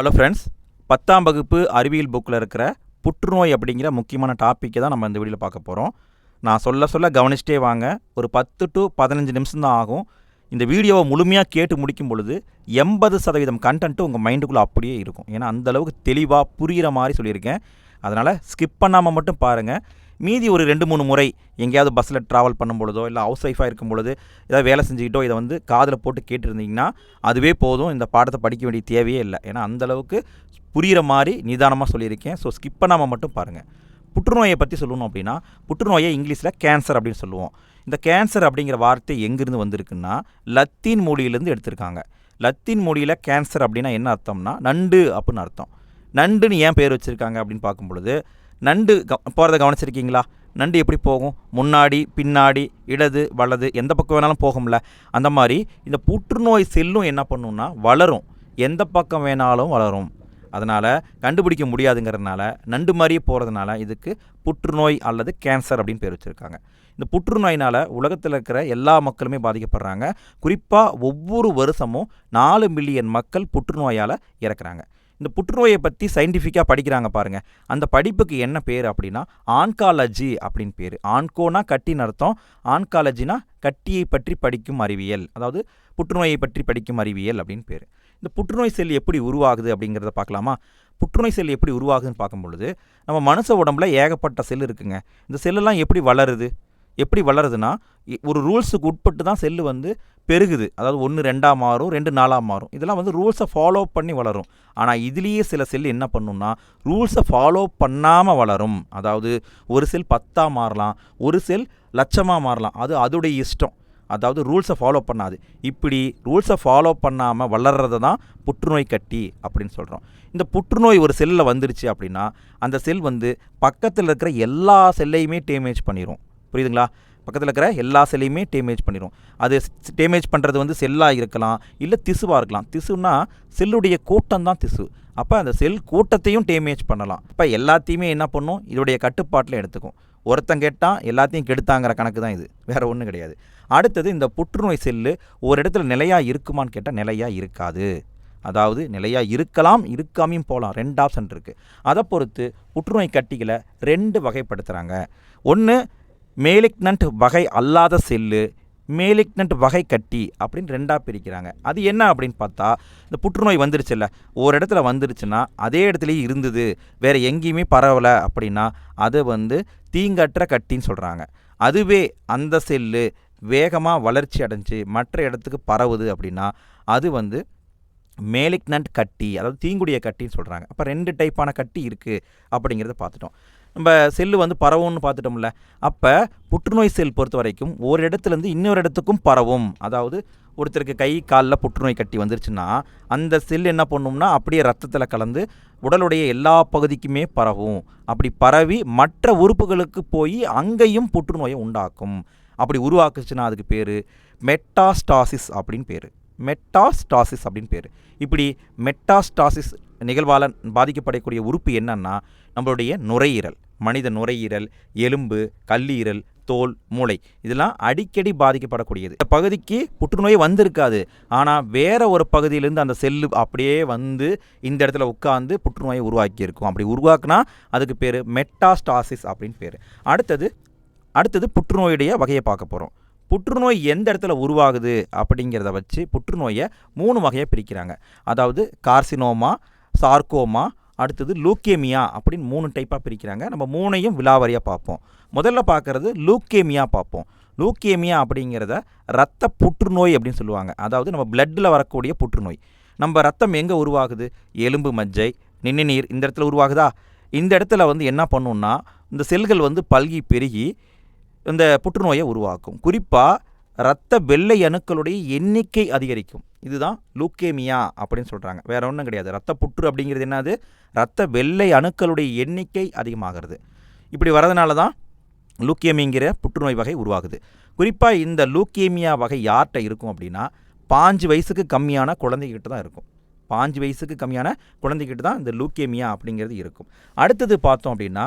Hello friends பத்தாம் வகுப்பு அறிவியல் புக்கில் இருக்கிற புற்றுநோய் அப்படிங்கிற முக்கியமான டாப்பிக்கை தான் நம்ம இந்த வீடியோவில் பார்க்க போகிறோம் நான் சொல்ல சொல்ல கவனிச்சிட்டே வாங்க. ஒரு பத்து டு பதினஞ்சு நிமிஷம் தான் ஆகும். இந்த வீடியோவை முழுமையாக கேட்டு முடிக்கும் பொழுது எண்பது சதவீதம் கண்டென்ட்டு உங்கள் மைண்டுக்குள்ளே அப்படியே இருக்கும். ஏன்னா அந்த அளவுக்கு தெளிவாக புரிகிற மாதிரி சொல்லியிருக்கேன். அதனால் ஸ்கிப் பண்ணாமல் மட்டும் பாருங்கள் மீதி ஒரு ரெண்டு மூணு முறை எங்கேயாவது பஸ்ஸில் ட்ராவல் பண்ணும் பொழுதோ இல்லை ஹவுஸ் ஒய்ஃபாக இருக்கும் பொழுது ஏதாவது வேலை செஞ்சுக்கிட்டோ இதை வந்து காதில் போட்டு கேட்டுருந்தீங்கன்னா அதுவே போதும். இந்த பாடத்தை படிக்க வேண்டிய தேவையே இல்லை. ஏன்னா அந்தளவுக்கு புரிகிற மாதிரி நிதானமாக சொல்லியிருக்கேன். ஸோ ஸ்கிப் பண்ணாமல் மட்டும் பாருங்கள் புற்றுநோயை பற்றி சொல்லணும் அப்படின்னா புற்றுநோயை இங்கிலீஷில் கேன்சர் அப்படின்னு சொல்லுவோம். இந்த கேன்சர் அப்படிங்கிற வார்த்தை எங்கேருந்து வந்திருக்குன்னா லத்தீன் மொழியிலேருந்து எடுத்திருக்காங்க. லத்தீன் மொழியில் கேன்சர் அப்படின்னா என்ன அர்த்தம்னா நண்டு அப்படின்னு அர்த்தம். நண்டுன்னு ஏன் பேர் வச்சுருக்காங்க அப்படின்னு பார்க்கும் பொழுது நண்டு க போகிறத கவனிச்சிருக்கீங்களா? நண்டு எப்படி போகும்? முன்னாடி பின்னாடி இடது வலது எந்த பக்கம் வேணாலும் போகும்ல? அந்த மாதிரி இந்த புற்றுநோய் செல்லும் என்ன பண்ணுன்னா வளரும். எந்த பக்கம் வேணாலும் வளரும். அதனால் கண்டுபிடிக்க முடியாதுங்கிறதுனால நண்டு மாதிரியே போகிறதுனால இதுக்கு புற்றுநோய் அல்லது கேன்சர் அப்படின்னு பேர் வச்சுருக்காங்க. இந்த புற்றுநோயினால் உலகத்தில் இருக்கிற எல்லா மக்களுமே பாதிக்கப்படுறாங்க. குறிப்பாக ஒவ்வொரு வருஷமும் நாலு மில்லியன் மக்கள் புற்றுநோயால் இறக்குறாங்க. இந்த புற்றுநோயை பற்றி சயின்டிஃபிக்காக படிக்கிறாங்க பாருங்கள் அந்த படிப்புக்கு என்ன பேர் அப்படின்னா ஆன்காலஜி அப்படின்னு பேர். ஆன்கோனா கட்டின்னு அர்த்தம். ஆன்காலஜினா கட்டியை பற்றி படிக்கும் அறிவியல். அதாவது புற்றுநோயை பற்றி படிக்கும் அறிவியல் அப்படின்னு பேர். இந்த புற்றுநோய் செல் எப்படி உருவாகுது அப்படிங்கிறத பார்க்கலாமா? புற்றுநோய் செல் எப்படி உருவாகுதுன்னு பார்க்கும் பொழுது நம்ம மனுஷ உடம்புல ஏகப்பட்ட செல் இருக்குங்க. இந்த செல்லெல்லாம் எப்படி வளருது? எப்படி வளருதுன்னா இ- ஒரு ரூல்ஸுக்கு உட்பட்டு தான் செல்லு வந்து பெருகுது. அதாவது ஒன்று ரெண்டாக மாறும் ரெண்டு நாலாக மாறும். இதெல்லாம் வந்து ரூல்ஸை ஃபாலோ பண்ணி வளரும். ஆனால் இதுலேயே சில செல் என்ன பண்ணும்னா ரூல்ஸை ஃபாலோ பண்ணாமல் வளரும். அதாவது ஒரு செல் பத்தாக மாறலாம் ஒரு செல் லட்சமாக மாறலாம். அது அதோடைய இஷ்டம். அதாவது ரூல்ஸை ஃபாலோ பண்ணாது. இப்படி ரூல்ஸை ஃபாலோ பண்ணாமல் வளர்றது தான் புற்றுநோய் கட்டி அப்படின்னு சொல்கிறோம் இந்த புற்றுநோய் ஒரு செல்லில் வந்துருச்சு அப்படின்னா அந்த செல் வந்து பக்கத்தில் இருக்கிற எல்லா செல்லையுமே டேமேஜ் பண்ணிடும் புரியுதுங்களா? பக்கத்தில் இருக்கிற எல்லா செல்லையுமே டேமேஜ் பண்ணிடும் அது டேமேஜ் பண்ணுறது வந்து செல்லாக இருக்கலாம் இல்லை திசுவாக இருக்கலாம். திசுன்னா செல்லுடைய கூட்டம் தான் திசு. அப்போ அந்த செல் கூட்டத்தையும் டேமேஜ் பண்ணலாம். இப்போ எல்லாத்தையுமே என்ன பண்ணும்? இதோடைய கட்டுப்பாட்டில் எடுத்துக்கும். ஒருத்தன் கேட்டால் எல்லாத்தையும் கெடுத்தாங்கிற கணக்கு தான் இது. வேறு ஒன்றும் கிடையாது. அடுத்தது இந்த புற்றுநோய் செல்லு ஒரு இடத்துல நிலையாக இருக்குமான்னு கேட்டால் நிலையாக இருக்காது. அதாவது நிலையாக இருக்கலாம் இருக்காமையும் போகலாம் ரெண்டு ஆப்ஷன் இருக்குது அதை பொறுத்து புற்றுநோய் கட்டிகளை ரெண்டு வகைப்படுத்துகிறாங்க ஒன்று மேலிக்னன்ட் வகை அல்லாத செல்லு மேலிக்னன்ட் வகை கட்டி அப்படின்னு ரெண்டாக பிரிக்கிறாங்க. அது என்ன அப்படின்னு பார்த்தா இந்த புற்றுநோய் வந்துருச்சுல்ல ஒரு இடத்துல வந்துருச்சுன்னா அதே இடத்துலையே இருந்தது. வேறு எங்கேயுமே பரவலை அப்படின்னா அது வந்து தீங்கற்ற கட்டின்னு சொல்கிறாங்க அதுவே அந்த செல்லு வேகமாக வளர்ச்சி அடைஞ்சு மற்ற இடத்துக்கு பரவுது அப்படின்னா அது வந்து மேலிக்னன்ட் கட்டி அதாவது தீங்குடைய கட்டின்னு சொல்கிறாங்க அப்போ ரெண்டு டைப்பான கட்டி இருக்குது அப்படிங்கிறத பார்த்துட்டோம். நம்ம செல்லு வந்து பரவும்னு பார்த்துட்டோம்ல அப்போ புற்றுநோய் செல் பொறுத்த வரைக்கும் ஒரு இடத்துலேருந்து இன்னொரு இடத்துக்கும் பரவும். அதாவது ஒருத்தருக்கு கை காலில் புற்றுநோய் கட்டி வந்துருச்சுன்னா அந்த செல் என்ன பண்ணும்னா அப்படியே ரத்தத்தில் கலந்து உடலுடைய எல்லா பகுதிக்குமே பரவும். அப்படி பரவி மற்ற உறுப்புகளுக்கு போய் அங்கேயும் புற்றுநோயை உண்டாக்கும். அப்படி உருவாக்குச்சுன்னா அதுக்கு பேர் மெட்டாஸ்டாசிஸ் அப்படின்னு பேர். மெட்டாஸ்டாசிஸ் அப்படின்னு பேர். இப்படி மெட்டாஸ்டாசிஸ் நிகழ்வால் பாதிக்கப்படக்கூடிய உறுப்பு என்னன்னா நம்மளுடைய நுரையீரல் மனித நுரையீரல் எலும்பு கல்லீரல் தோல் மூளை இதெல்லாம் அடிக்கடி பாதிக்கப்படக்கூடியது. இந்த பகுதிக்கு புற்றுநோய் வந்திருக்காது. ஆனால் வேற ஒரு பகுதியிலேருந்து அந்த செல்லு அப்படியே வந்து இந்த இடத்துல உட்காந்து புற்றுநோயை உருவாக்கி இருக்கும் அப்படி உருவாக்குனா அதுக்கு பேர் மெட்டாஸ்டாசிஸ் அப்படின்னு பேர். அடுத்தது அடுத்தது புற்றுநோயுடைய வகையை பார்க்க போகிறோம் புற்றுநோய் எந்த இடத்துல உருவாகுது அப்படிங்கிறத வச்சு புற்றுநோயை மூணு வகையாக பிரிக்கிறாங்க. அதாவது கார்சினோமா சார்கோமா அடுத்தது லூக்கேமியா அப்படின்னு மூணு டைப்பாக பிரிக்கிறாங்க. நம்ம மூணையும் விலாவரியாக பார்ப்போம். முதல்ல பார்க்குறது லூக்கேமியா பார்ப்போம். லூக்கேமியா அப்படிங்கிறத ரத்த புற்றுநோய் அப்படின்னு சொல்லுவாங்க. அதாவது நம்ம பிளட்டில் வரக்கூடிய புற்றுநோய். நம்ம ரத்தம் எங்கே உருவாகுது? எலும்பு மஜ்ஜை நீர் இந்த இடத்துல உருவாகுதா? இந்த இடத்துல வந்து என்ன பண்ணுன்னா இந்த செல்கள் வந்து பல்கி பெருகி இந்த புற்றுநோயை உருவாக்கும். குறிப்பாக இரத்த வெள்ளை அணுக்களுடைய எண்ணிக்கை அதிகரிக்கும். இதுதான் லூக்கேமியா அப்படின்னு சொல்கிறாங்க வேற ஒன்றும் கிடையாது. ரத்த புற்று அப்படிங்கிறது என்னது? ரத்த வெள்ளை அணுக்களுடைய எண்ணிக்கை அதிகமாகிறது. இப்படி வரதுனால தான் லூக்கேமிங்கிற புற்றுநோய் வகை உருவாகுது. குறிப்பாக இந்த லூக்கேமியா வகை யார்கிட்ட இருக்கும் அப்படின்னா பாஞ்சு வயசுக்கு கம்மியான குழந்தைகிட்ட தான் இருக்கும். பாஞ்சு வயசுக்கு கம்மியான குழந்தைகிட்ட தான் இந்த லூக்கேமியா அப்படிங்கிறது இருக்கும். அடுத்தது பார்த்தோம் அப்படின்னா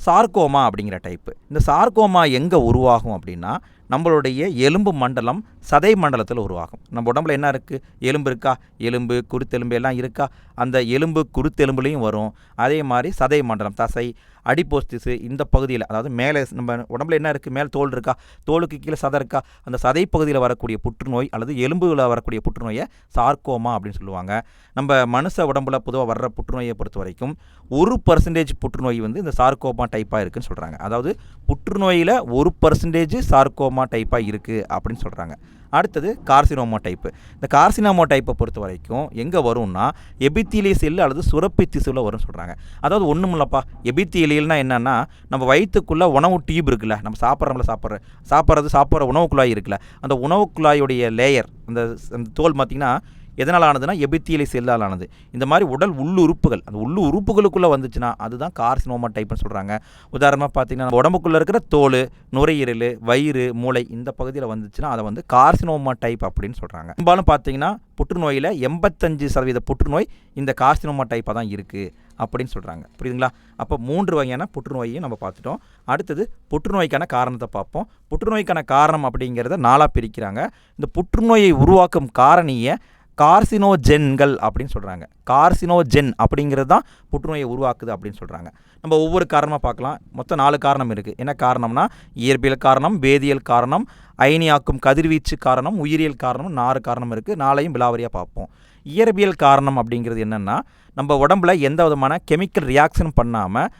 சார்கோமா அப்படிங்கிற டைப்பு இந்த சார்கோமா எங்கே உருவாகும் அப்படின்னா நம்மளுடைய எலும்பு மண்டலம் சதை மண்டலத்தில் உருவாகும். நம்ம உடம்புல என்ன இருக்குது எலும்பு இருக்கா? எலும்பு குருத்தெலும்பு எல்லாம் இருக்கா? அந்த எலும்பு குருத்தெலும்புலேயும் வரும். அதே மாதிரி சதை மண்டலம் தசை அடிப்போஸ்திசு இந்த பகுதியில் அதாவது மேலே நம்ம உடம்புல என்ன இருக்குது மேலே தோல் இருக்கா? தோலுக்கு கீழே சதை இருக்கா? அந்த சதை பகுதியில் வரக்கூடிய புற்றுநோய் அல்லது எலும்புகளில் வரக்கூடிய புற்றுநோயை சார்க்கோமா அப்படின்னு சொல்லுவாங்க. நம்ம மனுஷ உடம்புல பொதுவாக வர்ற புற்றுநோயை பொறுத்த வரைக்கும் ஒரு பர்சன்டேஜ் புற்றுநோய் வந்து இந்த சார்க்கோமா டைப்பாக இருக்குதுன்னு சொல்கிறாங்க அதாவது புற்றுநோயில் ஒரு பர்சன்டேஜ் சார்க்கோமா டைப்பாக இருக்குது அப்படின்னு சொல்கிறாங்க அடுத்தது கார்சினோமா டைப்பு இந்த கார்சினோமா டைப்பை பொறுத்த வரைக்கும் எங்கே வரும்னா எபித்தீலிய செல் அல்லது சுரப்பி திசுவில் வரும்னு சொல்கிறாங்க அதாவது ஒன்றும் இல்லைப்பா. எபித்தீலியல்னா என்னென்னா நம்ம வயிற்றுக்குள்ளே உணவு டியூப் இருக்குல்ல நம்ம சாப்பிட்றோம்ல சாப்பிட்ற சாப்பிட்றது சாப்பிட்ற உணவு குழாய் இருக்குல்ல அந்த உணவு குழாயுடைய லேயர் அந்த அந்த தோல் பார்த்திங்கன்னா எதனால் ஆனதுன்னா எபித்தியலை செல்லால் ஆனது இந்த மாதிரி உடல் உள்ளுறுப்புகள் அந்த உள்ளு உறுப்புகளுக்குள்ளே வந்துச்சுன்னா அதுதான் கார்சினோமா டைப்னு சொல்கிறாங்க உதாரணமாக பார்த்தீங்கன்னா உடம்புக்குள்ளே இருக்கிற தோல் நுரையீரல் வயிறு மூளை இந்த பகுதியில் வந்துச்சுன்னா அதை வந்து கார்சினோமா டைப் அப்படின்னு சொல்கிறாங்க பெரும்பாலும் பார்த்தீங்கன்னா புற்றுநோயில் எண்பத்தஞ்சு சதவீத புற்றுநோய் இந்த கார்சினோமா டைப்பாக தான் இருக்குது அப்படின்னு சொல்கிறாங்க புரியுதுங்களா? அப்போ மூன்று வகையான புற்றுநோயையும் நம்ம பார்த்துட்டோம். அடுத்தது புற்றுநோய்க்கான காரணத்தை பார்ப்போம். புற்றுநோய்க்கான காரணம் அப்படிங்கிறத நாளாக பிரிக்கிறாங்க. இந்த புற்றுநோயை உருவாக்கும் காரணியை கார்சினோஜென்கள் அப்படின்னு சொல்கிறாங்க கார்சினோஜென் அப்படிங்கிறது தான் புற்றுநோயை உருவாக்குது அப்படின்னு சொல்கிறாங்க நம்ம ஒவ்வொரு காரணமாக பார்க்கலாம். மொத்தம் நாலு காரணம் இருக்குது என்ன காரணம்னா இயற்பியல் காரணம் வேதியியல் காரணம் அயனியாக்கும் கதிர்வீச்சு காரணம் உயிரியல் காரணம் நாலு காரணம் இருக்குது நாளையும் விலாவரியாக பார்ப்போம். இயற்பியல் காரணம் அப்படிங்கிறது என்னென்னா நம்ம உடம்புல எந்த விதமான கெமிக்கல் ரியாக்ஷன் பண்ணாமல்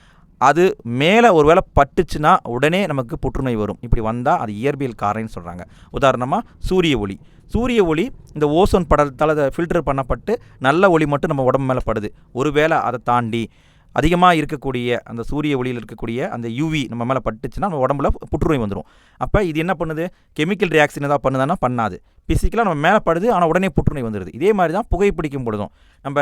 அது மேலே ஒரு வேளை பட்டுச்சுன்னா உடனே நமக்கு புற்றுநோய் வரும். இப்படி வந்தால் அது இயற்பியல் காரணம்னு சொல்கிறாங்க உதாரணமாக சூரிய ஒளி. சூரிய ஒளி இந்த ஓசோன் படத்தால் அதை ஃபில்டர் பண்ணப்பட்டு நல்ல ஒளி மட்டும் நம்ம உடம்பு மேலே படுது. ஒருவேளை அதை தாண்டி அதிகமாக இருக்கக்கூடிய அந்த சூரிய ஒளியில் இருக்கக்கூடிய அந்த யூவி நம்ம மேலே பட்டுச்சுன்னா நம்ம உடம்புல புற்றுநோய் வந்துடும் அப்போ இது என்ன பண்ணுது? கெமிக்கல் ரியாக்ஷன் ஏதாவது பண்ணுதானா பண்ணாது. ஃபிசிக்கலாக நம்ம மேலே படுது ஆனால் உடனே புற்றுநோய் வந்துடுது இதே மாதிரி தான் புகைப்பிடிக்கும் பொழுதும். நம்ம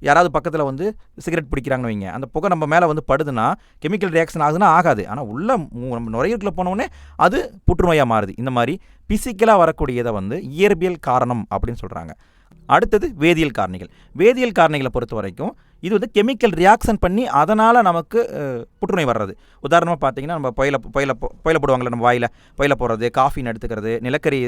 யாராவது பக்கத்தில் வந்து சிகரெட் பிடிக்கிறாங்கன்னு வைங்க. அந்த புகை நம்ம மேலே வந்து படுதுன்னா கெமிக்கல் ரியாக்ஷன் ஆகுதுன்னா ஆகாது. ஆனால் உள்ள மு- நம்ம நுரையீரலில் போனோடனே அது புற்றுநோயாக மாறுது. இந்த மாதிரி பிசிக்கலாக வரக்கூடியதை வந்து இயற்பியல் காரணம் அப்படின்னு சொல்கிறாங்க அடுத்தது வேதியியல் காரணிகள். வேதியியல் காரணிகளை பொறுத்த வரைக்கும் இது வந்து கெமிக்கல் ரியாக்ஷன் பண்ணி அதனால் நமக்கு புற்றுநோய் வர்றது. உதாரணமாக பார்த்தீங்கன்னா நம்ம புயல புயல புயல போடுவாங்களே நம்ம வாயில் புயல போடுறது காஃபின்னு எடுத்துக்கிறது நிலக்கரி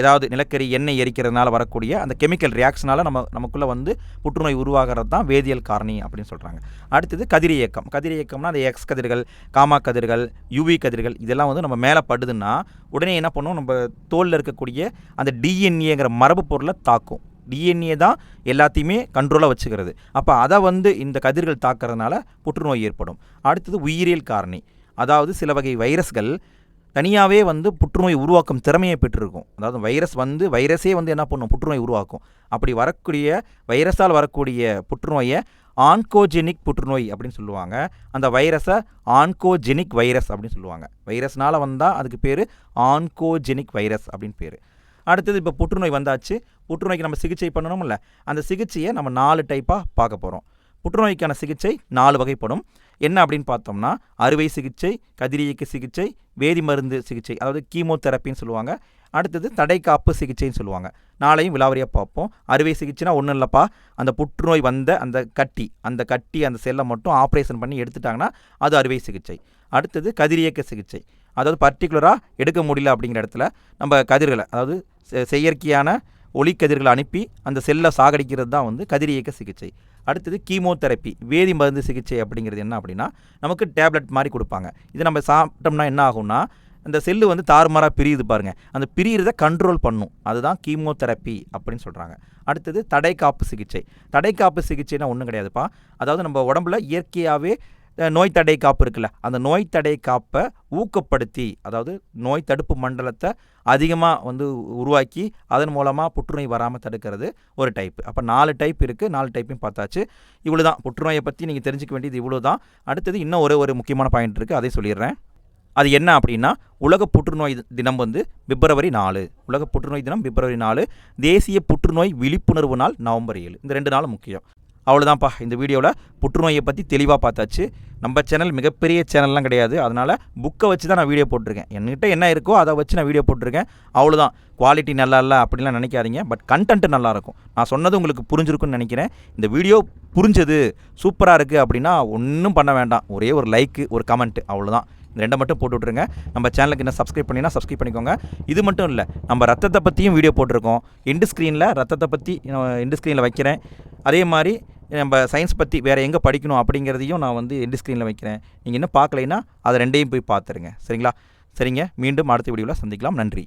ஏதாவது நிலக்கரி எண்ணெய் எரிக்கிறதுனால வரக்கூடிய அந்த கெமிக்கல் ரியாக்ஷனால் நம்ம நமக்குள்ளே வந்து புற்றுநோய் உருவாகிறது தான் வேதியியல் காரணி அப்படின்னு சொல்கிறாங்க அடுத்தது கதிரியக்கம் கதிரியக்கம்னா அந்த எக்ஸ் கதிர்கள் காமா கதிர்கள் யூவி கதிர்கள் இதெல்லாம் வந்து நம்ம மேலே படுதுன்னா உடனே என்ன பண்ணும் நம்ம தோலில் இருக்கக்கூடிய அந்த டிஎன்ஏங்கிற மரபு பொருளை தாக்கும். டிஎன்ஏ தான் எல்லாத்தையுமே கண்ட்ரோலாக வச்சுக்கிறது. அப்போ அதை வந்து இந்த கதிர்கள் தாக்கிறதுனால புற்றுநோய் ஏற்படும். அடுத்தது உயிரியல் காரணி. அதாவது சில வகை வைரஸ்கள் தனியாகவே வந்து புற்றுநோய் உருவாக்கும் திறமையை பெற்றிருக்கும். அதாவது வைரஸ் வந்து வைரஸே வந்து என்ன பண்ணும்? புற்றுநோய் உருவாக்கும். அப்படி வரக்கூடிய வைரஸால் வரக்கூடிய புற்றுநோயை ஆன்கோஜெனிக் புற்றுநோய் அப்படின்னு சொல்லுவாங்க. அந்த வைரஸை ஆன்கோஜெனிக் வைரஸ் அப்படின்னு சொல்லுவாங்க. வைரஸ்னால் வந்தால் அதுக்கு பேர் ஆன்கோஜெனிக் வைரஸ் அப்படின்னு பேர். அடுத்தது இப்போ புற்றுநோய் வந்தாச்சு புற்றுநோய்க்கு நம்ம சிகிச்சை பண்ணணும்ல அந்த சிகிச்சையை நம்ம நாலு டைப்பாக பார்க்க போகிறோம் புற்றுநோய்க்கான சிகிச்சை நாலு வகைப்படும். என்ன அப்படின்னு பார்த்தோம்னா அறுவை சிகிச்சை கதிரியக்க சிகிச்சை வேதி மருந்து சிகிச்சை அதாவது கீமோதெரப்பின்னு சொல்லுவாங்க. அடுத்தது தடைக்காப்பு சிகிச்சைன்னு சொல்லுவாங்க. நாளையும் விலாவரியாக பார்ப்போம். அறுவை சிகிச்சைனா ஒன்றும் இல்லைப்பா. அந்த புற்றுநோய் வந்த அந்த கட்டி அந்த கட்டி அந்த செல்லை மட்டும் ஆப்ரேஷன் பண்ணி எடுத்துட்டாங்கன்னா அது அறுவை சிகிச்சை. அடுத்தது கதிரியக்க சிகிச்சை. அதாவது பர்டிகுலராக எடுக்க முடியல அப்படிங்கிற இடத்துல நம்ம கதிர்களை அதாவது செ- செயற்கையான ஒளிக்கதிர்களை அனுப்பி அந்த செல்லை சாகடிக்கிறது தான் வந்து கதிரியக்க சிகிச்சை. அடுத்தது கீமோதெரப்பி வேதி மருந்து சிகிச்சை அப்படிங்கிறது என்ன அப்படின்னா நமக்கு டேப்லெட் மாதிரி கொடுப்பாங்க. இது நம்ம சாப்பிட்டோம்னா என்ன ஆகும்னா அந்த செல்லு வந்து தாறுமாறாக பிரியுது பாருங்க. அந்த பிரியிறத கண்ட்ரோல் பண்ணும். அதுதான் கீமோதெரப்பி அப்படின்னு சொல்கிறாங்க அடுத்தது தடைக்காப்பு சிகிச்சை. தடைக்காப்பு சிகிச்சைனா ஒன்றும் கிடையாதுப்பா. அதாவது நம்ம உடம்புல இயற்கையாகவே நோய் தடை காப்பு இருக்குல்ல அந்த நோய் தடை காப்பை ஊக்கப்படுத்தி அதாவது நோய் தடுப்பு மண்டலத்தை அதிகமாக வந்து உருவாக்கி அதன் மூலமாக புற்றுநோய் வராமல் தடுக்கிறது ஒரு டைப்பு அப்போ நாலு டைப் இருக்குது நாலு டைப்பையும் பார்த்தாச்சு. இவ்வளோ தான் புற்றுநோயை பற்றி நீங்கள் தெரிஞ்சுக்க வேண்டியது இவ்வளோ தான் அடுத்தது இன்னும் ஒரே ஒரு முக்கியமான பாயிண்ட் இருக்குது அதை சொல்லிடுறேன். அது என்ன அப்படின்னா உலக புற்றுநோய் தினம் வந்து பிப்ரவரி நாலு. உலக புற்றுநோய் தினம் பிப்ரவரி நாலு. தேசிய புற்றுநோய் விழிப்புணர்வு நாள் நவம்பர் ஏழு. இந்த ரெண்டு நாளும் முக்கியம். அவ்வளோதான்ப்பா இந்த வீடியோவில் புற்றுநோயை பற்றி தெளிவாக பார்த்தாச்சு. நம்ம சேனல் மிகப்பெரிய சேனல்லாம் கிடையாது. அதனால் புக்கை வச்சு தான் நான் வீடியோ போட்டிருக்கேன். என்கிட்ட என்ன இருக்கோ அதை வச்சு நான் வீடியோ போட்டிருக்கேன். அவ்வளோதான் குவாலிட்டி நல்லா இல்லை அப்படிலாம் நினைக்காதீங்க. பட் கண்டென்ட் நல்லாயிருக்கும் நான் சொன்னது உங்களுக்கு புரிஞ்சிருக்குன்னு நினைக்கிறேன். இந்த வீடியோ புரிஞ்சது சூப்பராக இருக்குது அப்படின்னா ஒன்றும் பண்ண வேண்டாம். ஒரே ஒரு லைக்கு ஒரு கமெண்ட் அவ்வளோதான் இந்த ரெண்டை மட்டும் போட்டு விட்ருங்க நம்ம சேனலுக்கு என்ன சப்ஸ்கிரைப் பண்ணினா சப்ஸ்கிரைப் பண்ணிக்கோங்க. இது மட்டும் இல்லை நம்ம ரத்தத்தை பற்றியும் வீடியோ போட்டிருக்கோம். எண்டு ஸ்க்ரீனில் ரத்தத்தை பற்றி எண்டு ஸ்க்ரீனில் வைக்கிறேன். அதே மாதிரி நம்ம சயின்ஸ் பற்றி வேறு எங்கே படிக்கணும் அப்படிங்கிறதையும் நான் வந்து எண்டு ஸ்க்ரீனில் வைக்கிறேன். நீங்கள் இன்னும் பார்க்கலைன்னா அதை ரெண்டையும் போய் பார்த்துருங்க. சரிங்களா? சரிங்க. மீண்டும் அடுத்த வீடியோவில் சந்திக்கலாம். நன்றி.